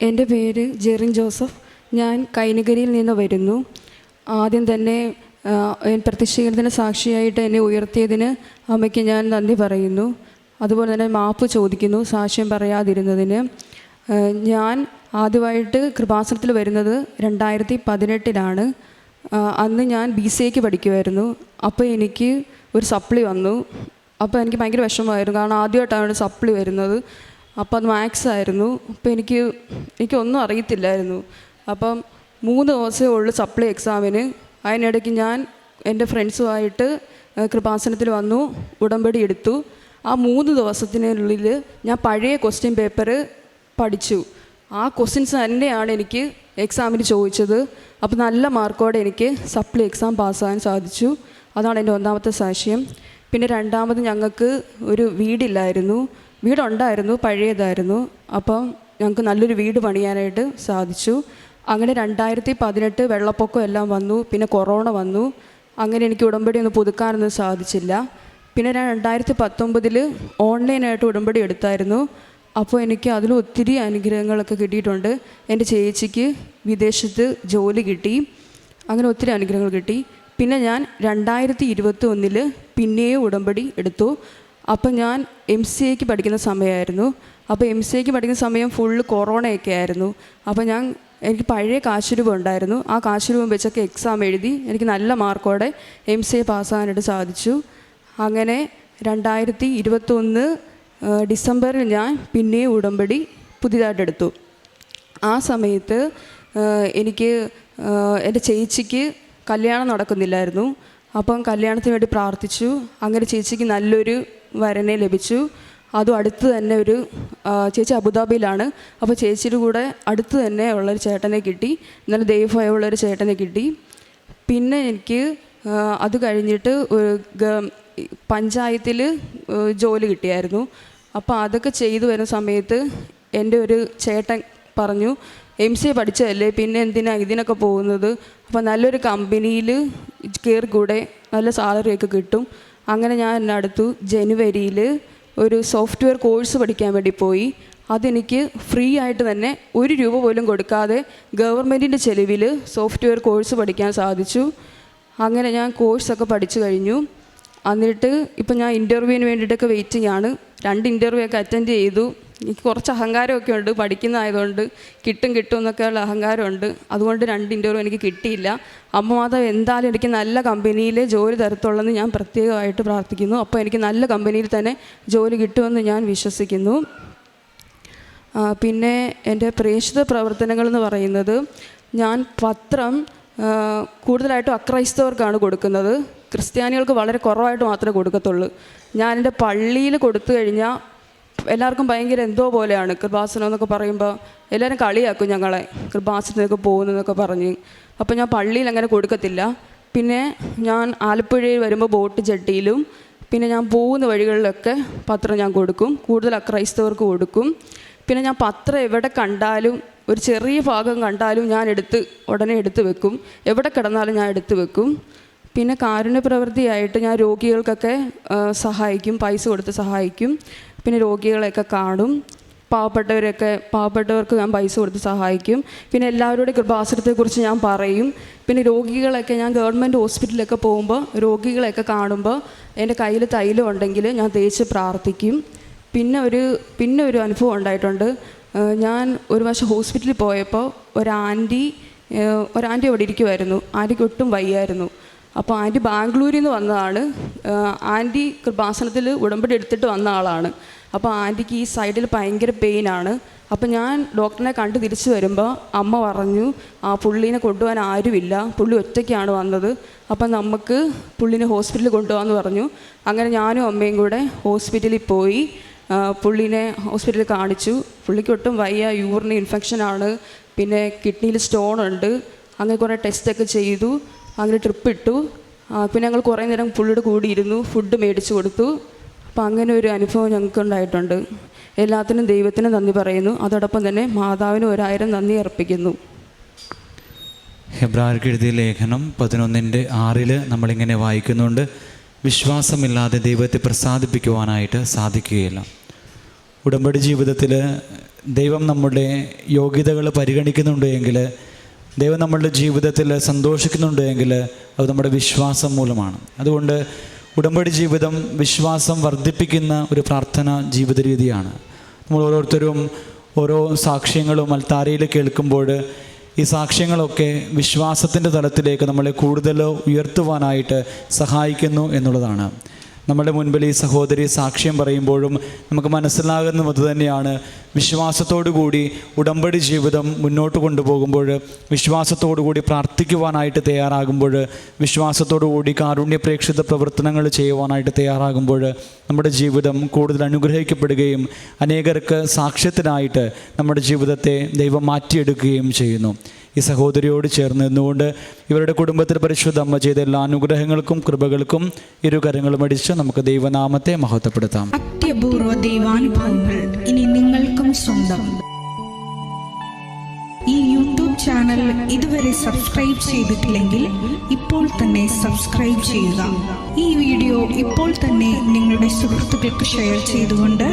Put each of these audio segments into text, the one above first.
എന്റെ പേര് ജെറിൻ ജോസഫ്. ഞാൻ കൈനഗരിയിൽ നിന്ന് വരുന്നു. ആദ്യം തന്നെ പ്രതിഷേധത്തിന് സാക്ഷിയായിട്ട് എന്നെ ഉയർത്തിയതിന് അമ്മയ്ക്ക് ഞാൻ നന്ദി പറയുന്നു. അതുപോലെ തന്നെ മാപ്പ് ചോദിക്കുന്നു സാക്ഷ്യം പറയാതിരുന്നതിന്. ഞാൻ ആദ്യമായിട്ട് കൃപാസനത്തിൽ വരുന്നത് രണ്ടായിരത്തി പതിനെട്ടിലാണ് അന്ന് ഞാൻ ബി സി എക്ക് പഠിക്കുമായിരുന്നു അപ്പോൾ എനിക്ക് ഒരു സപ്ലി വന്നു. അപ്പോൾ എനിക്ക് ഭയങ്കര വിഷമമായിരുന്നു. കാരണം ആദ്യമായിട്ടാണ് സപ്ലി വരുന്നത്. അപ്പോൾ അത് മാത്സ് ആയിരുന്നു. അപ്പോൾ എനിക്ക് എനിക്കൊന്നും അറിയത്തില്ലായിരുന്നു. അപ്പം മൂന്ന് ദിവസമേ ഉള്ളൂ സപ്ലൈ എക്സാമിന് അതിനിടയ്ക്ക് ഞാൻ എന്റെ ഫ്രണ്ട്സുമായിട്ട് കൃപാസനത്തിൽ വന്നു ഉടമ്പടി എടുത്തു. ആ മൂന്ന് ദിവസത്തിനുള്ളിൽ ഞാൻ പഴയ ക്വസ്റ്റ്യൻ പേപ്പർ പഠിച്ചു. ആ ക്വസ്റ്റ്യൻസ് തന്നെയാണ് എനിക്ക് എക്സാമിന് ചോദിച്ചത്. അപ്പോൾ നല്ല മാർക്കോടെ എനിക്ക് സപ്ലി എക്സാം പാസ്സാകാൻ സാധിച്ചു. അതാണ് എന്റെ ഒന്നാമത്തെ സാക്ഷ്യം പിന്നെ രണ്ടാമത് ഞങ്ങൾക്ക് ഒരു വീടില്ലായിരുന്നു. വീടുണ്ടായിരുന്നു പഴയതായിരുന്നു. അപ്പം ഞങ്ങൾക്ക് നല്ലൊരു വീട് പണിയാനായിട്ട് സാധിച്ചു. അങ്ങനെ രണ്ടായിരത്തി പതിനെട്ട് വെള്ളപ്പൊക്കം എല്ലാം വന്നു പിന്നെ കൊറോണ വന്നു. അങ്ങനെ എനിക്ക് ഉടമ്പടി ഒന്നും പുതുക്കാനൊന്നും സാധിച്ചില്ല. പിന്നെ ഞാൻ രണ്ടായിരത്തി പത്തൊമ്പതിൽ ഓൺലൈനായിട്ട് ഉടമ്പടി എടുത്തായിരുന്നു. അപ്പോൾ എനിക്ക് അതിൽ ഒത്തിരി അനുഗ്രഹങ്ങളൊക്കെ കിട്ടിയിട്ടുണ്ട്. എന്റെ ചേച്ചിക്ക് വിദേശത്ത് ജോലി കിട്ടി. അങ്ങനെ ഒത്തിരി അനുഗ്രഹങ്ങൾ കിട്ടി. പിന്നെ ഞാൻ രണ്ടായിരത്തി ഇരുപത്തി ഒന്നിൽ പിന്നെയും ഉടമ്പടി എടുത്തു. അപ്പം ഞാൻ എം സി എക്ക് പഠിക്കുന്ന സമയമായിരുന്നു അപ്പോൾ എം സി എക്ക് പഠിക്കുന്ന സമയം ഫുള്ള് കൊറോണയൊക്കെ ആയിരുന്നു. അപ്പോൾ ഞാൻ എനിക്ക് പഴയ കാശുരൂപം ഉണ്ടായിരുന്നു. ആ കാശുരൂപം വെച്ചൊക്കെ എക്സാം എഴുതി എനിക്ക് നല്ല മാർക്കോടെ എം സി എ പാസ്സാകാനായിട്ട് സാധിച്ചു. അങ്ങനെ രണ്ടായിരത്തി ഇരുപത്തൊന്ന് ഡിസംബറിൽ ഞാൻ പിന്നെയും ഉടമ്പടി പുതിയതായിട്ട് എടുത്തു. ആ സമയത്ത് എനിക്ക് എന്റെ ചേച്ചിക്ക് കല്യാണം നടക്കുന്നില്ലായിരുന്നു. അപ്പം കല്യാണത്തിന് വേണ്ടി പ്രാർത്ഥിച്ചു. അങ്ങനെ ചേച്ചിക്ക് നല്ലൊരു വരനെ ലഭിച്ചു. അതും അടുത്ത് തന്നെ ഒരു ചേച്ചി അബുദാബിയിലാണ്. അപ്പോൾ ചേച്ചിയുടെ കൂടെ അടുത്ത് തന്നെ ഉള്ളൊരു ചേട്ടനെ കിട്ടി. നല്ല ദൈവഭയമുള്ളൊരു ചേട്ടനെ കിട്ടി. പിന്നെ എനിക്ക് അത് കഴിഞ്ഞിട്ട് ഒരു പഞ്ചായത്തിൽ ജോലി കിട്ടിയായിരുന്നു. അപ്പോൾ അതൊക്കെ ചെയ്തു വരുന്ന സമയത്ത് എന്റെ ഒരു ചേട്ടൻ പറഞ്ഞു എം സി എ പഠിച്ചതല്ലേ? പിന്നെ എന്തിനാണ് ഇതിനൊക്കെ പോകുന്നത്? അപ്പോൾ നല്ലൊരു കമ്പനിയിൽ കയറി കൂടെ നല്ല സാലറിയൊക്കെ കിട്ടും. അങ്ങനെ ഞാൻ എന്നെ അടുത്തു. ജനുവരിയിൽ ഒരു സോഫ്റ്റ്വെയർ കോഴ്സ് പഠിക്കാൻ വേണ്ടി പോയി. അതെനിക്ക് ഫ്രീ ആയിട്ട് തന്നെ ഒരു രൂപ പോലും കൊടുക്കാതെ ഗവൺമെന്റിന്റെ ചെലവിൽ സോഫ്റ്റ്വെയർ കോഴ്സ് പഠിക്കാൻ സാധിച്ചു. അങ്ങനെ ഞാൻ കോഴ്സൊക്കെ പഠിച്ചു കഴിഞ്ഞു. എന്നിട്ട് ഇപ്പം ഞാൻ ഇന്റർവ്യൂവിന് വേണ്ടിയിട്ടൊക്കെ വെയിറ്റിംഗ് ആണ്. രണ്ട് ഇന്റർവ്യൂ ഒക്കെ അറ്റൻഡ് ചെയ്തു. എനിക്ക് കുറച്ച് അഹങ്കാരമൊക്കെ ഉണ്ട്. പഠിക്കുന്നതായതുകൊണ്ട് കിട്ടും കിട്ടും എന്നൊക്കെയുള്ള അഹങ്കാരമുണ്ട്. അതുകൊണ്ട് രണ്ട് ഇന്റർവ്യൂ എനിക്ക് കിട്ടിയില്ല. അമ്മ മാതാവ് എന്തായാലും എനിക്ക് നല്ല കമ്പനിയിൽ ജോലി തരത്തുള്ളെന്ന് ഞാൻ പ്രത്യേകമായിട്ട് പ്രാർത്ഥിക്കുന്നു. അപ്പോൾ എനിക്ക് നല്ല കമ്പനിയിൽ തന്നെ ജോലി കിട്ടുമെന്ന് ഞാൻ വിശ്വസിക്കുന്നു. പിന്നെ എന്റെ പ്രേക്ഷിത പ്രവർത്തനങ്ങൾ എന്ന് പറയുന്നത് ഞാൻ പത്രം കൂടുതലായിട്ടും അക്രൈസ്തവർക്കാണ് കൊടുക്കുന്നത്. ക്രിസ്ത്യാനികൾക്ക് വളരെ കുറവായിട്ട് മാത്രമേ കൊടുക്കത്തുള്ളൂ. ഞാൻ എന്റെ പള്ളിയിൽ കൊടുത്തു കഴിഞ്ഞാൽ എല്ലാവർക്കും ഭയങ്കര എന്തോ പോലെയാണ് കൃപാസനം എന്നൊക്കെ പറയുമ്പോൾ എല്ലാവരും കളിയാക്കും ഞങ്ങളെ. കൃപാസനത്തിനൊക്കെ പോകുന്നതെന്നൊക്കെ പറഞ്ഞ്. അപ്പോൾ ഞാൻ പള്ളിയിൽ അങ്ങനെ കൊടുക്കത്തില്ല. പിന്നെ ഞാൻ ആലപ്പുഴയിൽ വരുമ്പോൾ ബോട്ട് ജെട്ടിയിലും പിന്നെ ഞാൻ പോകുന്ന വഴികളിലൊക്കെ പത്രം ഞാൻ കൊടുക്കും. കൂടുതൽ അക്രൈസ്തവർക്ക് കൊടുക്കും. പിന്നെ ഞാൻ പത്രം എവിടെ കണ്ടാലും ഒരു ചെറിയ ഭാഗം കണ്ടാലും ഞാൻ എടുത്ത് ഉടനെ എടുത്ത് വെക്കും. എവിടെ കിടന്നാലും ഞാൻ എടുത്ത് വെക്കും. പിന്നെ കാരുണ്യ പ്രവൃത്തിയായിട്ട് ഞാൻ രോഗികൾക്കൊക്കെ സഹായിക്കും പൈസ കൊടുത്ത് സഹായിക്കും. പിന്നെ രോഗികളെയൊക്കെ കാണും. പാവപ്പെട്ടവരൊക്കെ പാവപ്പെട്ടവർക്ക് ഞാൻ പൈസ കൊടുത്ത് സഹായിക്കും. പിന്നെ എല്ലാവരുടെ കൃപാസനത്തെക്കുറിച്ച് ഞാൻ പറയും. പിന്നെ രോഗികളൊക്കെ ഞാൻ ഗവൺമെന്റ് ഹോസ്പിറ്റലിലൊക്കെ പോകുമ്പോൾ രോഗികളെയൊക്കെ കാണുമ്പോൾ എന്റെ കയ്യിൽ തൈലം ഉണ്ടെങ്കിൽ ഞാൻ തേച്ച് പ്രാർത്ഥിക്കും. പിന്നെ ഒരു പിന്നെ ഒരു അനുഭവം ഉണ്ടായിട്ടുണ്ട്. ഞാൻ ഒരു വർഷം ഹോസ്പിറ്റലിൽ പോയപ്പോൾ ഒരു ആന്റി ഒരു അവിടെ ഇരിക്കുമായിരുന്നു ആന്റിക്ക് ഒട്ടും വയ്യായിരുന്നു. അപ്പോൾ ആന്റി ബാംഗ്ലൂരിൽ നിന്ന് വന്നതാണ്. ആന്റി കൃപാസനത്തിൽ ഉടമ്പടി എടുത്തിട്ട് വന്ന ആളാണ്. അപ്പോൾ ആന്റിക്ക് ഈ സൈഡിൽ ഭയങ്കര പെയിനാണ് അപ്പോൾ ഞാൻ ഡോക്ടറിനെ കണ്ട് തിരിച്ചു വരുമ്പോൾ അമ്മ പറഞ്ഞു ആ പുള്ളീനെ കൊണ്ടുപോകാൻ ആരുമില്ല. പുള്ളി ഒറ്റയ്ക്കാണ് വന്നത്. അപ്പം നമുക്ക് പുള്ളിനെ ഹോസ്പിറ്റലിൽ കൊണ്ടുപോകാമെന്ന് പറഞ്ഞു. അങ്ങനെ ഞാനും അമ്മയും കൂടെ ഹോസ്പിറ്റലിൽ പോയി. പുള്ളീനെ ഹോസ്പിറ്റലിൽ കാണിച്ചു. പുള്ളിക്കൊട്ടും വയ്യ. യൂറിന് ഇൻഫെക്ഷനാണ് പിന്നെ കിഡ്നിയിൽ സ്റ്റോൺ ഉണ്ട്. അങ്ങനെ കുറേ ടെസ്റ്റൊക്കെ ചെയ്തു. അങ്ങനെ ട്രിപ്പ് ഇട്ടു. പിന്നെ ഞങ്ങൾ കുറേ നേരം പുള്ളിയുടെ കൂടിയിരുന്നു. ഫുഡ് മേടിച്ചു കൊടുത്തു. അപ്പം അങ്ങനെ ഒരു അനുഭവം ഞങ്ങൾക്ക് ഉണ്ടായിട്ടുണ്ട് എല്ലാത്തിനും ദൈവത്തിന് നന്ദി പറയുന്നു. അതോടൊപ്പം തന്നെ മാതാവിന് ഒരായിരം നന്ദി അർപ്പിക്കുന്നു. ഹെബ്രാർക്ക് എഴുതിയ ലേഖനം പതിനൊന്നിന്റെ ആറിൽ നമ്മളിങ്ങനെ വായിക്കുന്നുണ്ട്. വിശ്വാസമില്ലാതെ ദൈവത്തെ പ്രസാദിപ്പിക്കുവാനായിട്ട് സാധിക്കുകയില്ല. ഉടമ്പടി ജീവിതത്തിൽ ദൈവം നമ്മുടെ യോഗ്യതകൾ പരിഗണിക്കുന്നുണ്ട് എങ്കിൽ ദൈവം നമ്മളുടെ ജീവിതത്തിൽ സന്തോഷിക്കുന്നുണ്ട് എങ്കിൽ അത് നമ്മുടെ വിശ്വാസം മൂലമാണ്. അതുകൊണ്ട് ഉടമ്പടി ജീവിതം വിശ്വാസം വർദ്ധിപ്പിക്കുന്ന ഒരു പ്രാർത്ഥന ജീവിത രീതിയാണ്. നമ്മൾ ഓരോരുത്തരും ഓരോ സാക്ഷ്യങ്ങളും അൽത്താരയിൽ കേൾക്കുമ്പോൾ ഈ സാക്ഷ്യങ്ങളൊക്കെ വിശ്വാസത്തിന്റെ തലത്തിലേക്ക് നമ്മളെ കൂടുതൽ ഉയർത്തുവാനായിട്ട് സഹായിക്കുന്നു എന്നുള്ളതാണ്. നമ്മുടെ മുൻപിൽ ഈ സഹോദരി സാക്ഷ്യം പറയുമ്പോഴും നമുക്ക് മനസ്സിലാകുന്നത് തന്നെയാണ് വിശ്വാസത്തോടു കൂടി ഉടമ്പടി ജീവിതം മുന്നോട്ട് കൊണ്ടുപോകുമ്പോൾ വിശ്വാസത്തോടു കൂടി പ്രാർത്ഥിക്കുവാനായിട്ട് തയ്യാറാകുമ്പോൾ വിശ്വാസത്തോടു കൂടി കാരുണ്യപ്രേക്ഷിത പ്രവർത്തനങ്ങൾ ചെയ്യുവാനായിട്ട് തയ്യാറാകുമ്പോൾ നമ്മുടെ ജീവിതം കൂടുതൽ അനുഗ്രഹിക്കപ്പെടുകയും അനേകർക്ക് സാക്ഷ്യത്തിനായിട്ട് നമ്മുടെ ജീവിതത്തെ ദൈവം മാറ്റിയെടുക്കുകയും ചെയ്യുന്നു. ഈ സഹോദരിയോട് ചേർന്ന് നിന്നുകൊണ്ട് ഇവരുടെ കുടുംബത്തിൽ പരിശുദ്ധ അമ്മ ചെയ്ത എല്ലാ അനുഗ്രഹങ്ങൾക്കും കൃപകൾക്കും ഇരു കരങ്ങളും അടിച്ച് നമുക്ക് ദൈവനാമത്തെ മഹത്വപ്പെടുത്താം. അത്യപൂർവ ദൈവാനുഭവങ്ങൾ ഇനി നിങ്ങൾക്കും സ്വന്തം. ഈ യൂട്യൂബ് ചാനൽ ഇതുവരെ സബ്സ്ക്രൈബ് ചെയ്തിട്ടില്ലെങ്കിൽ ഇപ്പോൾ തന്നെ സബ്സ്ക്രൈബ് ചെയ്യുക. ഈ വീഡിയോ ഇപ്പോൾ തന്നെ നിങ്ങളുടെ സുഹൃത്തുക്കൾക്ക് ഷെയർ ചെയ്തുകൊണ്ട്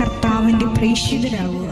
കർത്താവിന്റെ പ്രേക്ഷിതരാകുക.